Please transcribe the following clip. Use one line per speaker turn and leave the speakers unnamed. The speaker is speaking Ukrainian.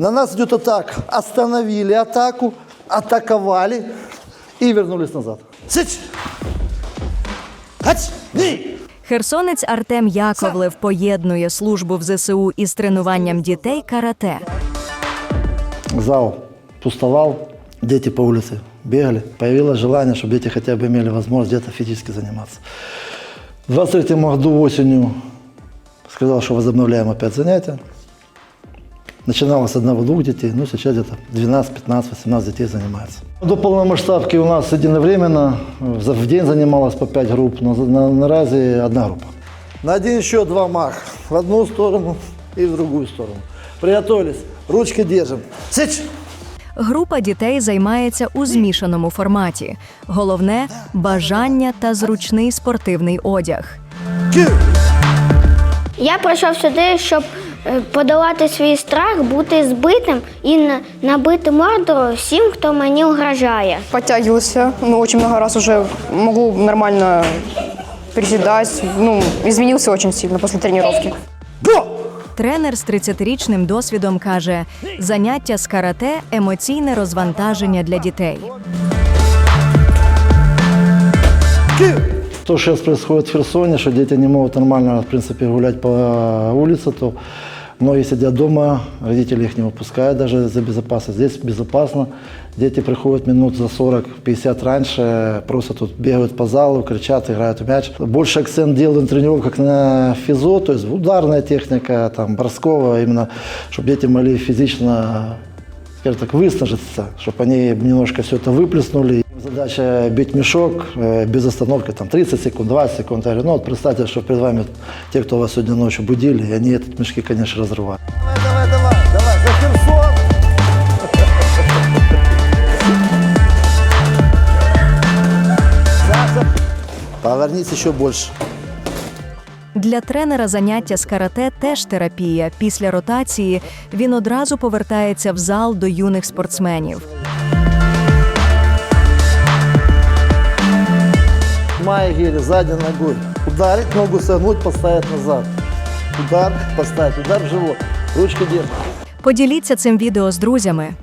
На нас идет атака. Остановили атаку, атаковали и вернулись назад. Сыч! Хач! Ни!
Херсонець Артем Яковлев поєднує службу в ЗСУ із тренуванням дітей карате.
Зал пустовал, дети по улице бегали. Появилось желание, чтобы дети хотя бы имели возможность где-то физически заниматься. В 23 году осенью сказал, что возобновляем опять занятия. Начиналось с одного-двух детей, ну сейчас где-то 12, 15, 18 детей занимается. До полномасштабки у нас единовременно за- в день занималось по 5 групп, но на, наразі одна группа. На один счет два мах. В одну сторону и в другую сторону. Приготовились. Ручки держим. Сыч!
Група дітей займається у змішаному форматі. Головне бажання та зручний спортивний одяг.
Я прийшов сюди, щоб подолати свій страх, бути збитим і на- набити морду всім, хто мені угрожає.
Подтягивался, ну, очень много раз уже могу нормально приседать. Ну, изменился очень сильно после тренировки.
Тренер з 30-річним досвідом каже: заняття з карате емоційне розвантаження для дітей.
То, что сейчас происходит в Херсоне, что дети не могут нормально, в принципе, гулять по улице, то многие сидят дома, родители их не выпускают даже за безопасность. Здесь безопасно. Дети приходят минут за 40-50 раньше, просто тут бегают по залу, кричат, играют в мяч. Больше акцент делаю на тренировках на физо, то есть ударная техника, там, борского, именно, чтобы дети могли физично скажем так, выснажиться, чтобы они немножко все это выплеснули. Задача бить мешок э, без остановки, там 30 секунд, 20 секунд. Я говорю, ну вот представьте, что перед вами те, кто вас сегодня ночью будили, и они этот мешки, конечно, разрывают. Давай, давай, давай, давай, за Херсон! Повернись еще больше.
Для тренера заняття з карате теж терапія. Після ротації він одразу повертається в зал до юних спортсменів.
Майя гири задней ногой. Ударить, ногу согнуть, поставить назад. Удар, поставить, удар в живот. Ручка держит.
Поділіться цим відео з друзями.